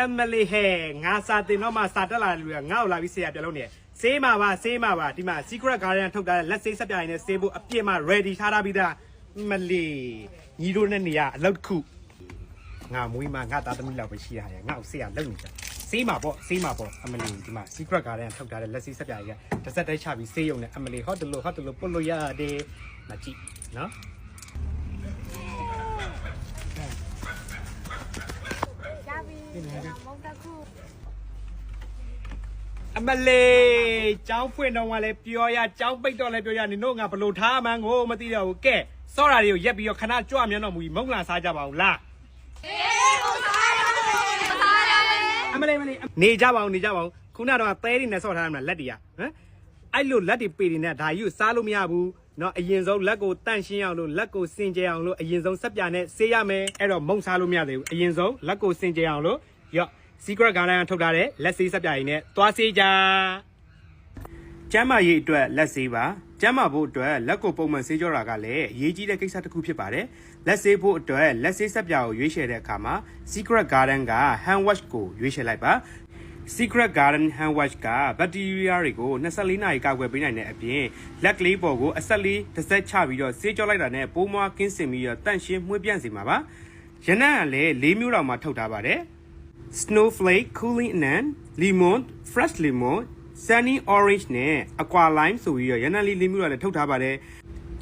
အမလီဟဲငါစာတင်တော့မှစာတက်လာတယ်လူကငါ့ကိုလာပြီးဆေးရပြလုံးနေဆေးမှာပါဆေးမှာပါဒီမှာ secret garden ထုတ်ထားတဲ့လက်ဆေးစက်ပြိုင်နဲ့ဆေးဖို့အပြည့်မှာ ready ထားထားပြီးသားမလီညီတို့နဲ့နေရအလောက်တစ်ခုငါမွေးမှာငါသားသမီးလောက်ပဲရှိရတယ်ငါ့ကိုဆေးရလုံနေကြဆေးမှာပေါ့ဆေးမှာပေါ့အမလီဒီမှာ secret garden ထုတ်ထားတဲ့လက်ဆေးစက်ပြိုင်ကတစ်စက်တည်းချပြီးဆေးရုံနဲ့အမလီဟော့တလို့ဟော့တလို့ပုတ်လို့ရတယ်မကြည့်နော် ရပြီ မောင်တခုအမလေးကျောင်းဖွင့်တော့ကလည်းပြောရကျောင်းပိတ်တော့လည်းပြောရနင်တို့ငါဘလို့ထားမှန်းကိုမသိတော့ဘူးကဲစော့တာတွေကိုရက်ပြီးတော့ခဏကြွမြန်တော့မူကြီးမုံလာစားကြပါအောင်လားအမလေးမလေးနေကြပါအောင်နေကြပါအောင်ခုနတော့သဲတွေနဲ့စော့ထားတယ်မလားလက်တွေကဟမ်အဲ့လိုလက်တွေပေတွေနဲ့ဒါကြီးကိုစားလို့မရဘူးနော်အရင်ဆုံးလက်ကိုတန့်ရှင်းအောင်လို့လက်ကိုစင်ကြယ်အောင်လို့အရင်ဆုံးစက်ပြာနဲ့ဆေးရမယ်အဲ့တော့မုံစားလို့မရသေးဘူးအရင်ဆုံးလက်ကိုစင်ကြယ်အောင်လို့ ရော့ secret garden ထုတ်ထားတဲ့လက်ဆေးစက်ပြရည်နဲ့သွားဆေးကြကျမ်းမာရေးအတွက်လက်ဆေးပါကျမ်းမာဖို့အတွက်လက်ကိုပုံမှန်ဆေးကြောတာကလည်းအရေးကြီးတဲ့ကိစ္စတစ်ခုဖြစ်ပါတယ်လက်ဆေးဖို့အတွက်လက်ဆေးဆက်ပြာကိုရွေးချယ်တဲ့အခါမှာ Secret Garden က hand wash ကိုရွေးချယ်လိုက်ပါ Secret Garden hand wash ကဘက်တီးရီးယားတွေကို24နာရီကာကွယ်ပေးနိုင်တဲ့အပြင်လက်ကလေးပေါ်ကိုအဆက်လေးတစ်စက်ချပြီးတော့ဆေးကြောလိုက်တာနဲ့ပိုးမွားကင်းစင်ပြီးတော့တန့်ရှင်းမှုေးပြန့်စေမှာပါရနံ့ကလည်း၄မျိုးတောင်မှထုတ်ထားပါတယ် snowflake cooling and lemon fresh lemon sunny orange နဲ့ aqua lime ဆိုပြီးတော့ရနံလေးလေးမျိုးလည်းထုတ်ထားပါတယ်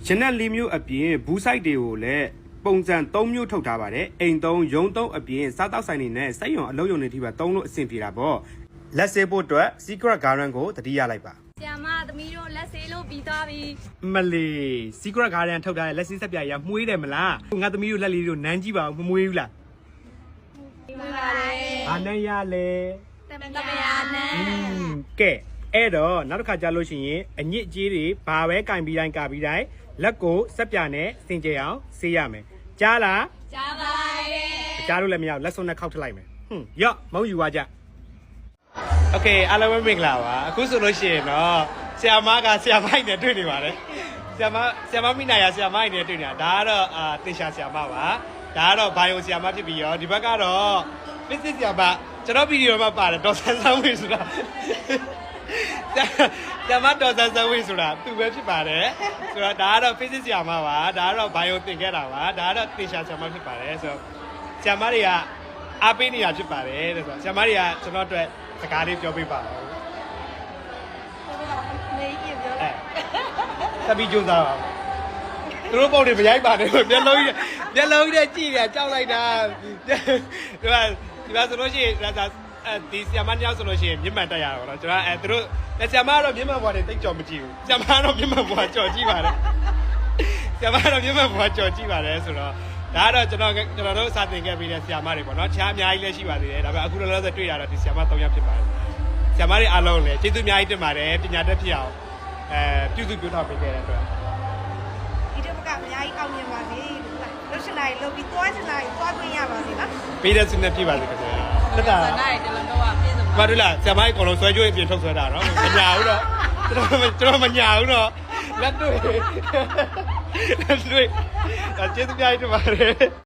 ရနံလေးမျိုးအပြင်ဘူးဆိုင်တွေကိုလည်းပုံစံ၃မျိုးထုတ်ထားပါတယ်အိမ်သုံးရုံသုံးအပြင်စားတောက်ဆိုင်တွေနဲ့စိုက်ရုံအလုပ်ရုံတွေထိပါသုံးလို့အဆင်ပြေတာပေါ့လက်ဆေးဖို့အတွက် secret garden ကိုတတိယလိုက်ပါဆရာမသမီးတို့လက်ဆေးလို့ပြီးသွားပြီမလီ secret garden ထုတ်ထားတဲ့လက်ဆေးဆက်ပြရမှုေးတယ်မလားငါသမီးတို့လက်လေးတို့နမ်းကြည့်ပါဦးမမွေးဘူးလားပြီးပါတယ် ဘာနဲ့ရလဲ တမယာနဲ့ อืมကဲအဲ့တော့နောက်တစ်ခါကြာလို့ရှိရင်အညစ်အကြေးတွေဘာပဲကင်ပြီးတိုင်းကပြီးတိုင်းလက်ကိုစက်ပြနဲ့စင်ကြယ်အောင်ဆေးရမယ်ကြားလား ကြားပါတယ် ကြားလို့လည်းမရဘူးလက်စွပ်နဲ့ခောက်ထလိုက်မယ်ဟွန်းရော့မုံယူသွားကြโอเคအားလုံးပဲမင်္ဂလာပါအခုဆိုလို့ရှိရင်တော့ဆရာမကဆရာမိုက်နဲ့တွေ့နေပါတယ်ဆရာမဆရာမမိနိုင်ရဆရာမိုက်နဲ့တွေ့နေတာဒါကတော့အာတေရှာဆရာမပါဒါကတော့ဘိုင်ယိုဆရာမဖြစ်ပြီးရောဒီဘက်ကတော့ physics ဆရာမကျွန်တော်ဗီဒီယိုမှာပါတယ်ဒေါ်ဆန်းဆန်းဝေဆိုတာကျမတော်ဆန်းဆန်းဝေးဆိုတာသူပဲဖြစ်ပါတယ်ဆိုတော့ဒါကတော့ physics ဆရာမပါဒါကတော့ bio သင်ခဲ့တာပါဒါကတော့တေရှာဆရာမဖြစ်ပါတယ်ဆိုတော့ဆရာမတွေကအားပေးနေတာဖြစ်ပါတယ်တဲ့ဆိုတော့ဆရာမတွေကကျွန်တော်အတွက်စကားလေးပြောပေးပါဦးနေကြီးပြောအဲသတိကြိုးစားပါဦးသူတို့ပုံတွေမရိုက်ပါနဲ့မျက်လုံးကြီးမျက်လုံးကြီးနဲ့ကြည့်နေကြောက်လိုက်တာဒီမှာ ဒီမှာဆိုလို့ရှိရင်ဒါသာအဲဒီဆီယမညောက်ဆိုလို့ရှိရင်မျက်မှန်တက်ရတာပေါ့နော်ကျွန်တော်အဲသူတို့ဆီယမကတော့မျက်မှန်ဘွားတွေတိတ်ကြော်မကြည့်ဘူးဆီယမကတော့မျက်မှန်ဘွားကြော်ကြည့်ပါတယ်ဆီယမကတော့မျက်မှန်ဘွားကြော်ကြည့်ပါတယ်ဆိုတော့ဒါကတော့ကျွန်တော်ကျွန်တော်တို့စာသင်ခဲ့ပြီးတဲ့ဆီယမတွေပေါ့နော်ခြားအများကြီးလည်းရှိပါသေးတယ်ဒါပေမဲ့အခုလောလောဆယ်တွေ့ရတော့ဒီဆီယမ၃ယောက်ဖြစ်ပါတယ်ဆီယမတွေအားလုံးလည်းကျေးဇူးအများကြီးတင်ပါတယ်ပညာတတ်ဖြစ်အောင်အဲပြုစုပြောထားပေးခဲ့တဲ့အတွက်ဒီတစ်ခါကအများကြီးကောင်းမြင်ပါစေလို့လားလှုပ်ရှင်လိုက်လှုပ်ပြီးသွားရှင်လိုက်သွားခွင့်ရပါစေနော် ပေးတဲ့ဆုနဲ့ပြပါစေခင်ဗျာတက်တာနိုင်တယ်လို့တော့ပြည့်စုံမတို့လားဆရာမကြီးအကုန်လုံးဆွဲကြိုးအပြင်ထုတ်ဆွဲတာနော်မညာဘူးတော့ကျွန်တော်ကျွန်တော်မညာဘူးတော့လက်တွေ့လက်တွေ့ကျေးဇူးများကြီးတင်ပါတယ်